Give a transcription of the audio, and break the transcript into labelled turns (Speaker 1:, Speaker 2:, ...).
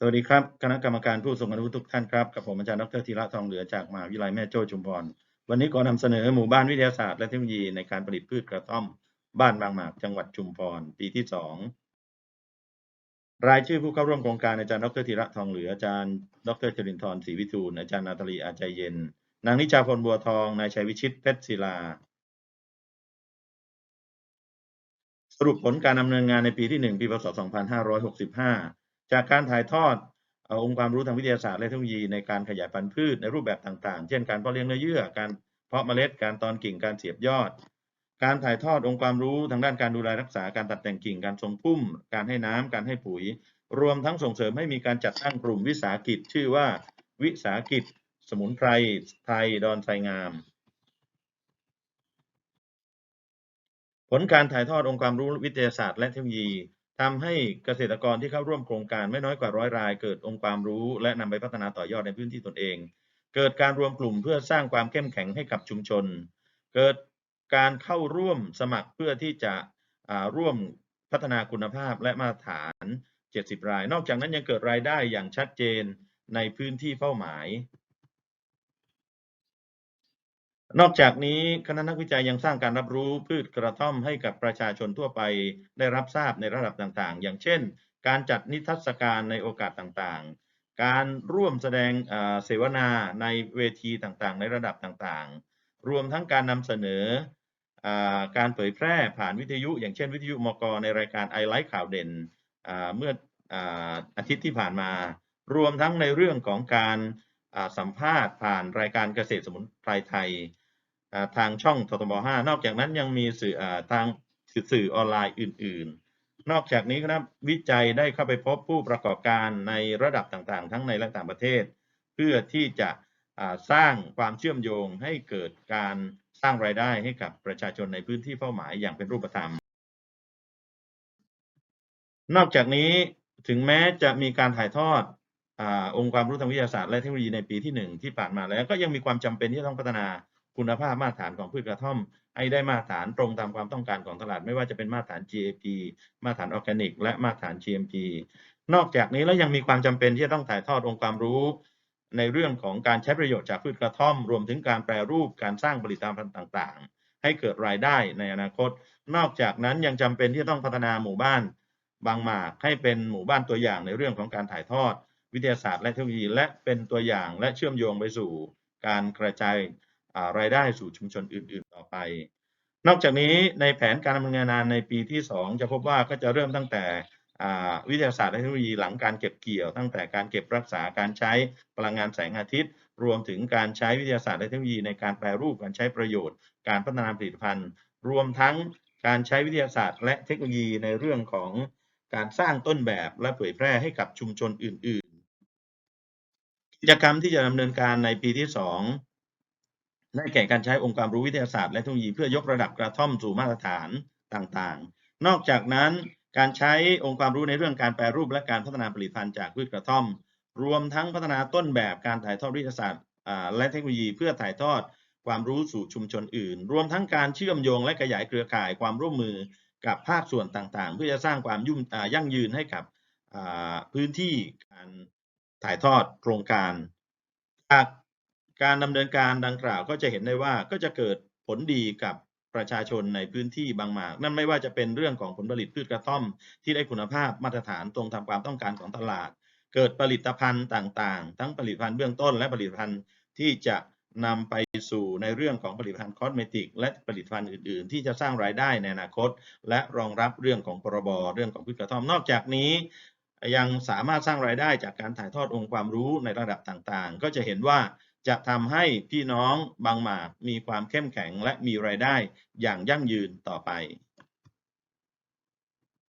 Speaker 1: สวัสดีครับ คณะกรรมการผู้ทรงคุณวุฒิทุกท่านครับ กับผมอาจารย์ดรธีระทองเหลือจากมหาวิทยาลัยแม่โจ้ชุมพร วันนี้ขอนำเสนอหมู่บ้านวิทยาศาสตร์และเทคโนโลยีในการผลิตพืชกระท่อม บ้านบางหมากจังหวัดชุมพร ปีที่สองรายชื่อผู้เข้าร่วมโครงการอาจารย์ดรธีระทองเหลืออาจารย์ ดรจรินทร์ศรีวิทูลอาจารย์นาตาลีอาใจเย็น นางนิชาพลบัวทอง นายชัยวิชิตเพชรศิลา สรุปผลการดำเนินงานในปีที่ 1 ปีพศ 2565 จากการถ่ายทอดเอ่อองค์ความรู้ทางวิทยาศาสตร์และเทคโนโลยีในการขยายพันธุ์พืชในรูปแบบต่างๆ เช่นการเพาะเลี้ยงเนื้อเยื่อ การเพาะเมล็ด การตอนกิ่ง การเสียบยอด การถ่ายทอดองค์ความรู้ทางด้านการดูแลรักษา การตัดแต่งกิ่ง การทรงพุ่ม การให้น้ำการให้ปุ๋ย รวมทั้งส่งเสริมให้มีการจัดตั้งกลุ่มวิสาหกิจ ชื่อว่าวิสาหกิจ สมุนไพรไทยดอนไทรงาม ผลการถ่ายทอดองค์ความรู้วิทยาศาสตร์และเทคโนโลยี ทำให้เกษตรกรที่เข้าร่วมโครงการไม่น้อยกว่าร้อยราย เกิดองค์ความรู้ และนำไปพัฒนาต่อยอดในพื้นที่ตนเอง เกิดการรวมกลุ่มเพื่อสร้างความเข้มแข็งให้กับชุมชน เกิดการเข้าร่วมสมัครเพื่อที่จะร่วมพัฒนาคุณภาพและมาตรฐาน 70 ราย นอกจากนั้นยังเกิดรายได้อย่างชัดเจนในพื้นที่เป้าหมาย นอกจากนี้คณะนักวิจัยยังสร้างการรับรู้พืชกระท่อมให้กับประชาชนทั่วไปได้รับทราบในระดับต่างๆ อย่างเช่น การจัดนิทรรศการในโอกาสต่างๆ การร่วมแสดงเสวนาในเวทีต่างๆ ในระดับต่างๆ รวมทั้งการนำเสนอการเผยแพร่ผ่านวิทยุ อย่างเช่นวิทยุมกในรายการไอไลท์ข่าวเด่นเมื่ออาทิตย์ที่ผ่านมา รวมทั้งในเรื่องของการ สัมภาษณ์ผ่านรายการเกษตรสมุนไพรไทยทางช่องททบ5นอกจากนั้นยังมีสื่อทางสื่อออนไลน์อื่น ๆ นอกจากนี้คณะวิจัยได้เข้าไปพบผู้ประกอบการในระดับต่างๆ ทั้งในและต่างประเทศ เพื่อที่จะสร้างความเชื่อมโยงให้เกิดการสร้างรายได้ให้กับประชาชนในพื้นที่เป้าหมายอย่างเป็นรูปธรรม นอกจากนี้ถึงแม้จะมีการถ่ายทอด องค์ความรู้ทางวิทยาศาสตร์และเทคโนโลยีในปีที่หนึ่งที่ผ่านมาแล้ว ก็ยังมีความจำเป็นที่ต้องพัฒนาคุณภาพมาตรฐานของพืชกระท่อม ให้ได้มาตรฐานตรงตามความต้องการของตลาด ไม่ว่าจะเป็นมาตรฐาน GAP มาตรฐานออร์แกนิก และมาตรฐาน GMP นอกจากนี้แล้วยังมีความจำเป็นที่จะต้องถ่ายทอดองค์ความรู้ในเรื่องของการใช้ประโยชน์จากพืชกระท่อม รวมถึงการแปรรูปการสร้างผลิตภัณฑ์ต่างๆ ให้เกิดรายได้ในอนาคต นอกจากนั้นยังจำเป็นที่จะต้องพัฒนาหมู่บ้านบางหมากให้เป็นหมู่บ้านตัวอย่างในเรื่องของการถ่ายทอด วิทยาศาสตร์และเทคโนโลยี และเป็นตัวอย่างและเชื่อมโยงไปสู่การกระจายรายได้สู่ชุมชนอื่น ๆ ต่อไป นอกจากนี้ในแผนการดำเนินงานในปีที่ 2 จะพบว่าก็จะเริ่มตั้งแต่วิทยาศาสตร์และเทคโนโลยีหลังการเก็บเกี่ยว ตั้งแต่การเก็บรักษาการใช้พลังงานแสงอาทิตย์ รวมถึงการใช้วิทยาศาสตร์และเทคโนโลยีในการแปรรูปการใช้ประโยชน์ การพัฒนาผลิตภัณฑ์ รวมทั้งการใช้วิทยาศาสตร์และเทคโนโลยีในเรื่องของการสร้างต้นแบบและเผยแพร่ให้กับชุมชนอื่นๆ กิจกรรมที่จะดำเนินการในปีที่ 2 ได้แก่การใช้องค์ความรู้วิทยาศาสตร์และเทคโนโลยีเพื่อยกระดับกระท่อมสู่มาตรฐานต่างๆ นอกจากนั้นการใช้องค์ความรู้ในเรื่องการแปรรูปและการพัฒนาผลิตภัณฑ์จากพืชกระท่อม รวมทั้งพัฒนาต้นแบบการถ่ายทอดวิทยาศาสตร์และเทคโนโลยีเพื่อถ่ายทอดความรู้สู่ชุมชนอื่น รวมทั้งการเชื่อมโยงและขยายเครือข่ายความร่วมมือกับภาคส่วนต่างๆ เพื่อจะสร้างความยุ่งยั่งยืนให้กับพื้นที่ ถ่ายทอดโครงการ จากการดำเนินการดังกล่าวก็จะเห็นได้ว่าก็จะเกิดผลดีกับประชาชนในพื้นที่บางหมาก นั่นไม่ว่าจะเป็นเรื่องของผลผลิตพืชกระท่อม ที่ได้คุณภาพมาตรฐานตรงตามความต้องการของตลาด เกิดผลิตภัณฑ์ต่างๆ ทั้งผลิตภัณฑ์เบื้องต้น และผลิตภัณฑ์ที่จะนำไปสู่ในเรื่องของผลิตภัณฑ์คอสเมติก และผลิตภัณฑ์อื่นๆ ที่จะสร้างรายได้ในอนาคต และรองรับเรื่องของพรบเรื่องของพืชกระท่อมนอกจากนี้ ยังสามารถสร้างรายได้จากการถ่ายทอดองค์ความรู้ในระดับต่างๆ ก็จะเห็นว่าจะทำให้พี่น้องบางหมากมีความเข้มแข็งและมีรายได้อย่างยั่งยืนต่อไป